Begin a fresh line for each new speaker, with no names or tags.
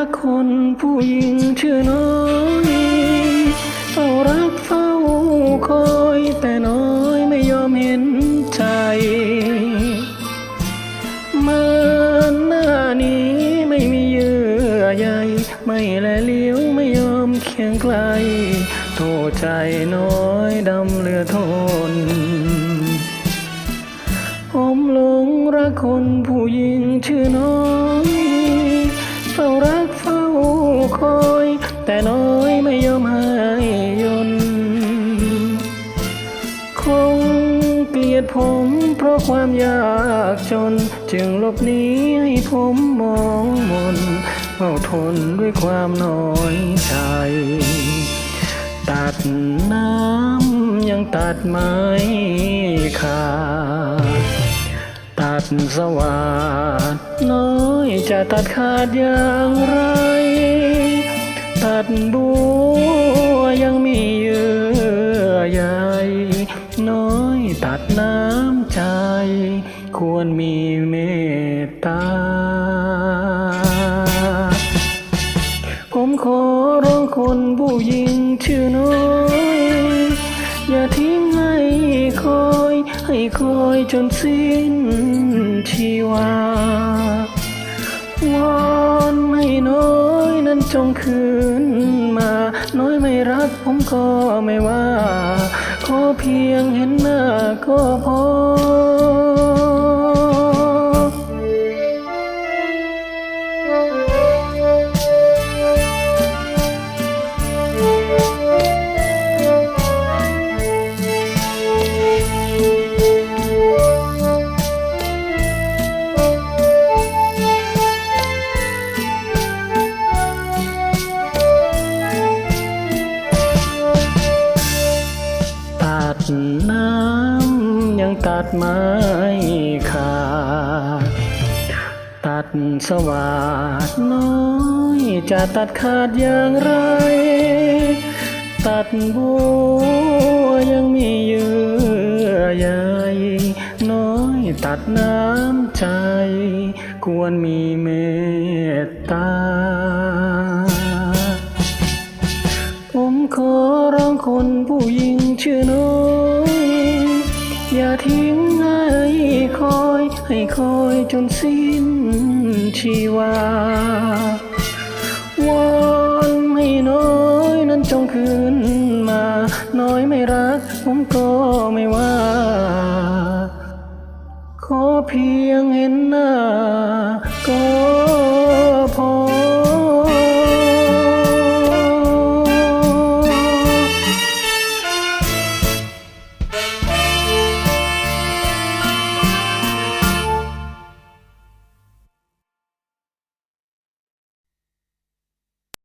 ักคนผู้หญิงชื่อน้อยเฝ้ารักเฝ้าคอยแต่น้อยไม่ยอมเห็นใจเมื่อหน้านี้ไม่มีเยื่อใยไม่แลเลี้ยวไม่ยอมเคียงไกล โทษใจน้อยดำเหลือทนผมหลงรักคนผู้หญิงชื่อน้อย เกลียดผม เพราะความยากจน จึงลบหนีให้ผมมองมนเฝ้าทนด้วยความน้อยใจ ตัดน้ำยังตัดไม้ขาดตัดสวัสดน้อยจะตัดขาดอย่างไร ตัดบัวยังมีเยื่อใย อยตัดน้ำใจ ควรมีเมตตา ผมขอร้องคนผู้หญิงชื่อน้อย อย่าทิ้งให้คอย ให้คอยจนสิ้นชีวา วอนไม่น้อยนั้นจงคืนมา น้อยไม่รักผมก็ไม่ว่า ขอเพียงเห็นหน้าก็พอ ตัดน้ำยังตัดไม้ขาด ตัดสวัสดน้อยจะตัดขาดอย่างไร ตัดบัวยังมีเยื่อใยน้อยตัดน้ำใจ ควรมีเมตตาผมขอ คนผู้หญิงชื่อน้อยอย่าทิ้งให้คอย ให้คอยจนสิ้นชีวาวอนให้น้อยนั้นจงคืนมา น้อยไม่รัก ผมก็ไม่ว่า ขอเพียงเห็นหน้าก็